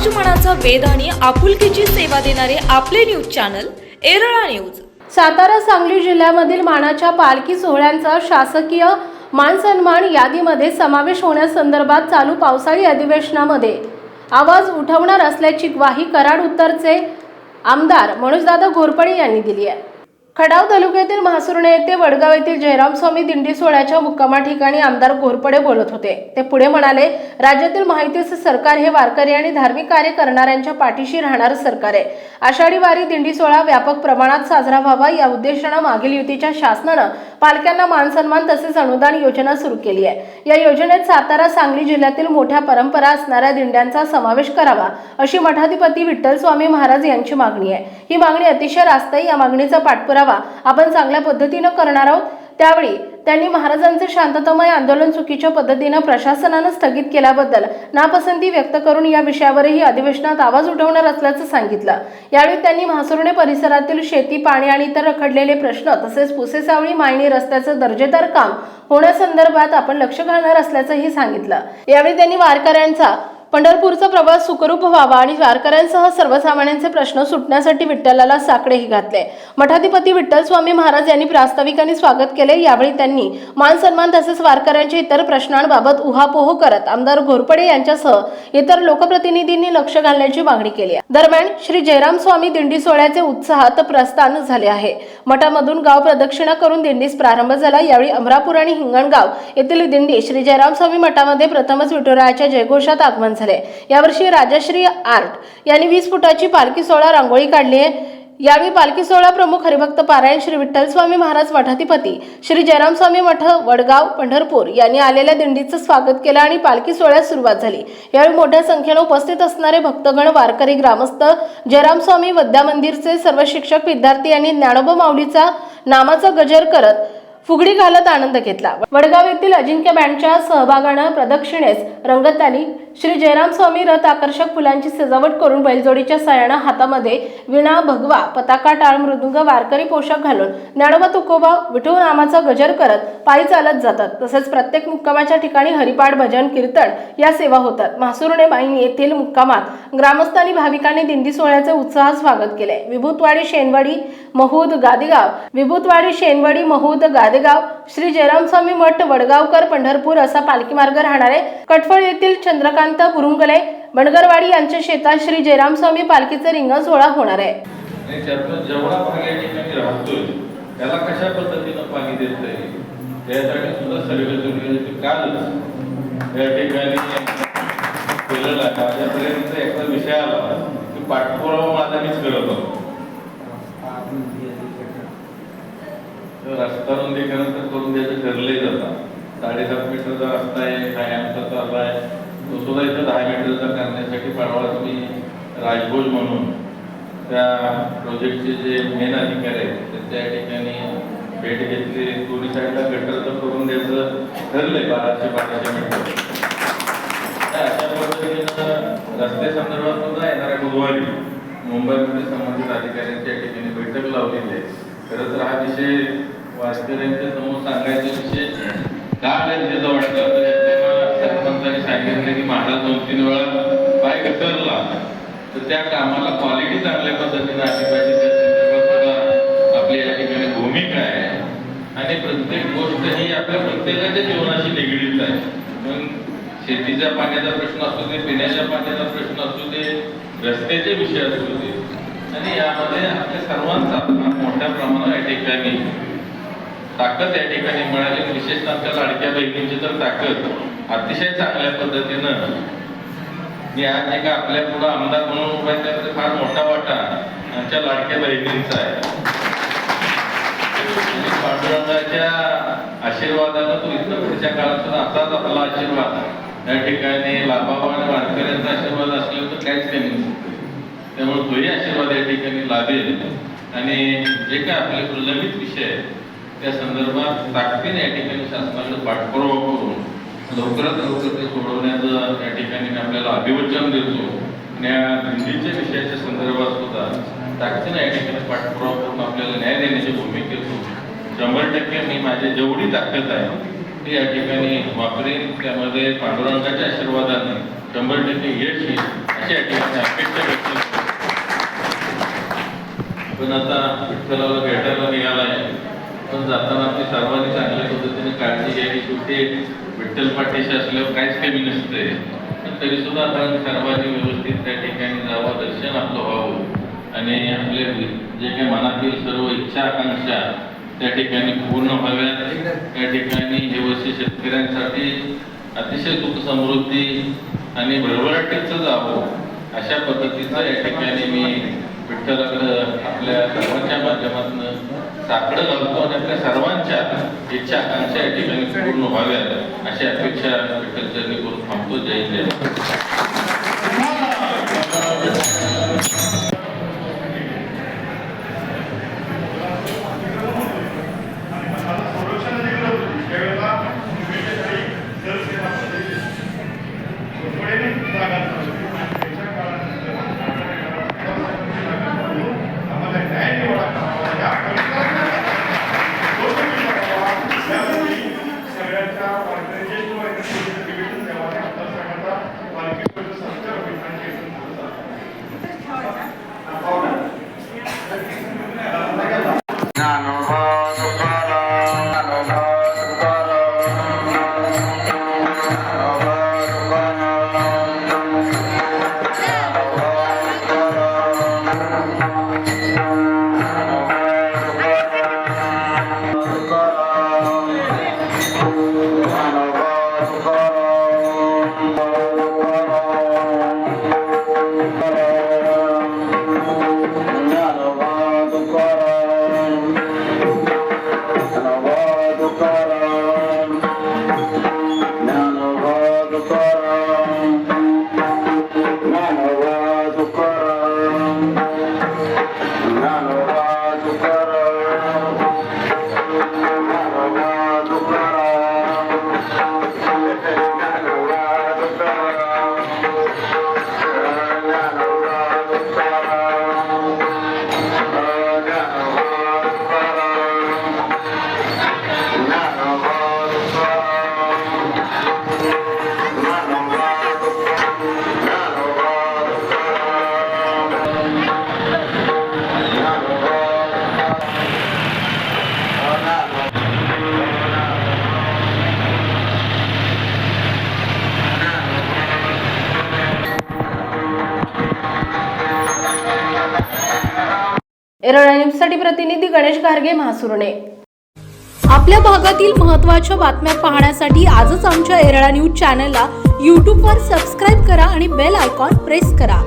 समाजमनाचा वेध आणि आपुलकीची सेवा देणारे आपले news channel Erala news. Satara Sangli जिल्ह्यामधील मानाच्या पालखी सोहळ्यांचा शासकीय मानसन्मान यादीमध्ये समावेश होण्यासंदर्भात चालू पावसाळी अधिवेशनामध्ये आवाज उठवणार असल्याची ग्वाही कराड उत्तरचे आमदार मनोजदादा घोरपडे यांनी दिली आहे. खडाव तालुक्यातील म्हासुर्णे येथे वडगाव येथील जयराम स्वामी दिंडी सोहळ्याच्या मुक्कामा ठिकाणी आमदार घोरपडे बोलत होते. ते पुढे म्हणाले राज्यातील माहितीचे सरकार हे वारकरी आणि धार्मिक कार्य करणाऱ्यांच्या पाठीशी राहणार सरकार आहे. आषाढी वारी दिंडी सोहळा व्यापक प्रमाणात साजरा व्हावा या उद्देशानं मागील युतीच्या शासनानं पालक्यांना मानसन्मान तसेच अनुदान योजना सुरू केली आहे. या योजनेत सातारा सांगली जिल्ह्यातील मोठ्या परंपरा असणाऱ्या दिंड्यांचा समावेश करावा अशी मठाधिपती विठ्ठल स्वामी महाराज यांची मागणी आहे. ही मागणी अतिशय रास्त आहे या मागणीचा पाठपुरावा आपण चांगल्या पद्धतीनं करणार आहोत. त्यावेळी त्यांनी महाराजांचे शांततामय आंदोलन चुकीच्या पद्धतीनं प्रशासनानं स्थगित केल्याबद्दल नापसंती व्यक्त करून या विषयावरही अधिवेशनात आवाज उठवणार असल्याचं सांगितलं. यावेळी त्यांनी म्हासुर्णे परिसरातील शेती पाणी आणि इतर रखडलेले प्रश्न तसेच पुसेसावळी मायणी रस्त्याचं दर्जेदार काम होण्यासंदर्भात आपण लक्ष घालणार असल्याचंही सांगितलं. यावेळी त्यांनी वारकऱ्यांचा पंढरपूरचा प्रवास सुखरूप व्हावा आणि वारकऱ्यांसह सर्वसामान्यांचे प्रश्न सुटण्यासाठी विठ्ठलाला साकडेही घातले. मठाधिपती विठ्ठल स्वामी महाराज यांनी प्रास्ताविकांनी स्वागत केले. यावेळी त्यांनी मान सन्मान तसेच वारकऱ्यांच्या इतर प्रश्नांबाबत उहापोह करत आमदार घोरपडे यांच्यासह इतर लोकप्रतिनिधींनी लक्ष घालण्याची मागणी केली आहे. दरम्यान श्री जयराम स्वामी दिंडी सोहळ्याचे उत्साहात प्रस्थान झाले आहे. मठामधून गाव प्रदक्षिणा करून दिंडीस प्रारंभ झाला. यावेळी अमरापूर आणि हिंगणगाव येथील दिंडी श्री जयराम स्वामी मठामध्ये प्रथमच विठुरायाच्या जयघोषात आगमन झाले. यावर्षी राजश्री आर्ट यांनी वीस फुटाची पालखी सोहळा रांगोळी काढली आहे. यावेळी पालखी सोहळा प्रमुख हरिभक्त पारायण श्री विठ्ठल स्वामी महाराज मठाधिपती श्री जयराम स्वामी मठ वडगाव पंढरपूर यांनी आलेल्या दिंडीचं स्वागत केलं आणि पालखी सोहळ्यास सुरुवात झाली. यावेळी मोठ्या संख्येनं उपस्थित असणारे भक्तगण वारकरी ग्रामस्थ जयराम स्वामी विद्या मंदिरचे सर्व शिक्षक विद्यार्थी यांनी ज्ञानोबा माऊलीचा नामाचा गजर करत फुगडी घालत आनंद घेतला. वडगाव येथील अजिंक्य बँडच्या सहभागानं प्रदक्षिणेस रंगत आली. श्री जयराम स्वामी रथ आकर्षक फुलांची सजावट करून बैलजोडीच्या सयाणा हातामध्ये विणा भगवा पताका टाळ मृदुंग वारकरी पोशाख घालून ज्ञानोबा तुकोबा विठू नामाचा गजर करत पायी चालत जातात. तसेच प्रत्येक मुक्कामाच्या ठिकाणी हरिपाठ भजन कीर्तन या सेवा होतात. म्हासुर्णे बाईन येथील मुक्कामात ग्रामस्थांनी भाविकांनी दिंडी सोहळ्याचे उत्साहात स्वागत केले. विभूतवाडी शेनवाडी महूद गादेगाव. विभूतवाडी शेनवाडी महूद गादेगाव. श्री जयराम स्वामी मठ वडगावकर पंढरपूर असा पालखी मार्ग राहणारे कटफळ येथील चंद्रकांत चंद्रकांत बुरुंगले बणगरवाडी यांच्या शेतात श्री जयराम स्वामी पालखीचा रिंगण सोहळा होणार आहे. जेवढा भाग या ठिकाणी राहतोय त्याला कशा पद्धतीनं पाणी देतंय त्यासाठी सुद्धा सर्वे कालच या ठिकाणी केलेलं आहे. माझ्यापर्यंत एकदा विषय आला की पाठपुरावा माझा मीच करत होतो. रस्ता रुंदीकरण तर करून द्यायचं ठरले जातात साडेसात मीटरचा रस्ता आहे काय आमचा चालला आहे. सुद्धा इथं दहा मीटरचा करण्यासाठी परवाच मी राजभोज म्हणून त्या प्रोजेक्टचे जे मेन अधिकारी आहेत तर त्या ठिकाणी भेट घेतली. दोन्ही साईडला गटरचं करून द्यायचं ठरलंय बाराशे बाराशे मीटर अशा पद्धतीनं रस्ते संदर्भात सुद्धा येणाऱ्या बुधवारी मुंबईमध्ये संबंधित अधिकाऱ्यांच्या ठिकाणी बैठक लावलेली आहे. खरं तर हा विषय वारकऱ्यांच्या समोर सांगायचा विषय का गरजेचा वाटला सरपंचांनी महाराज दोन तीन वेळा पाय घसरला तर त्या कामाला क्वालिटी चांगल्या पद्धतीने आली पाहिजे. त्या संदर्भात आपली या ठिकाणी भूमिका आहे. आणि प्रत्येक गोष्ट ही आपल्या प्रत्येकाच्या जीवनाशी निगडीत आहे. म्हणून शेतीच्या पाण्याचा प्रश्न असू दे पिण्याच्या पाण्याचा प्रश्न असू दे रस्त्याचे विषय असू दे. आणि यामध्ये आपल्या सर्वांचा मोठ्या प्रमाणात या ठिकाणी ताकद या ठिकाणी मिळाली. विशेषतः आमच्या लाडक्या बहिणींची तर ताकद. अतिशय चांगल्या पद्धतीनं मी आज एका आपल्या पुढं आमदार म्हणून उभा आहे त्यामध्ये फार मोठा वाटा आमच्या लाडक्या बहिणींचा आहे. पांडुरंगाच्या आशीर्वादानं तो इथं पुढच्या काळात सुद्धा असाच आपला आशीर्वाद या ठिकाणी लाभावा आणि वारकऱ्यांचा आशीर्वाद असले तर काहीच कमी त्यामुळे तोही आशीर्वाद या ठिकाणी लाभेल. आणि जे काय आपले प्रलंबित विषय त्या संदर्भात ताकदीने या ठिकाणी शासनाकडे पाठपुरावा करून लवकरात लवकर ते सोडवण्याचं या ठिकाणी मी आपल्याला अभिवचन देतो. आणि या दिंडीच्या विषयाच्या संदर्भात सुद्धा ताकदीनं या ठिकाणी पाठपुरावा करून आपल्याला न्याय देण्याची भूमिकेतून शंभर टक्के मी माझी जेवढी ताकद आहे ती या ठिकाणी वापरेन. त्यामध्ये पांडुरंगाच्या आशीर्वादाने शंभर टक्के यश येईल अशी या ठिकाणी अपेक्षा व्यक्त पण आता विठ्ठलाला भेटायला निघालाय. पण जाताना आपली सर्वांनी चांगल्या पद्धतीने काळजी घ्यावी शेवटी विठ्ठल पाठीशी असल्यावर काहीच कमी नसते पण तरी सुद्धा आपण सर्वांनी व्यवस्थित त्या ठिकाणी जावं दर्शन आपलं व्हावं. आणि आपले जे काही मनातील सर्व इच्छा आकांक्षा त्या ठिकाणी पूर्ण व्हाव्यात. त्या ठिकाणी हे वर्ष शेतकऱ्यांसाठी अतिशय सुख समृद्धी आणि भरभराटीचं जावं अशा पद्धतीचं या ठिकाणी मी विठ्ठलाकडं आपल्या सर्वांच्या माध्यमातून साकडं घालतो आणि आपल्या सर्वांच्या इच्छा आकांक्षा या ठिकाणी पूर्ण व्हाव्यात अशी अपेक्षा करून थांबतो. जय जय एरळा न्यूजसाठी प्रतिनिधी गणेश घारगे महासुरणे. आपल्या भागातील महत्त्वाच्या बातम्या पाहण्यासाठी आजच आमच्या एरळा न्यूज चॅनलला यूट्यूबवर सबस्क्राईब करा आणि बेल आयकॉन प्रेस करा.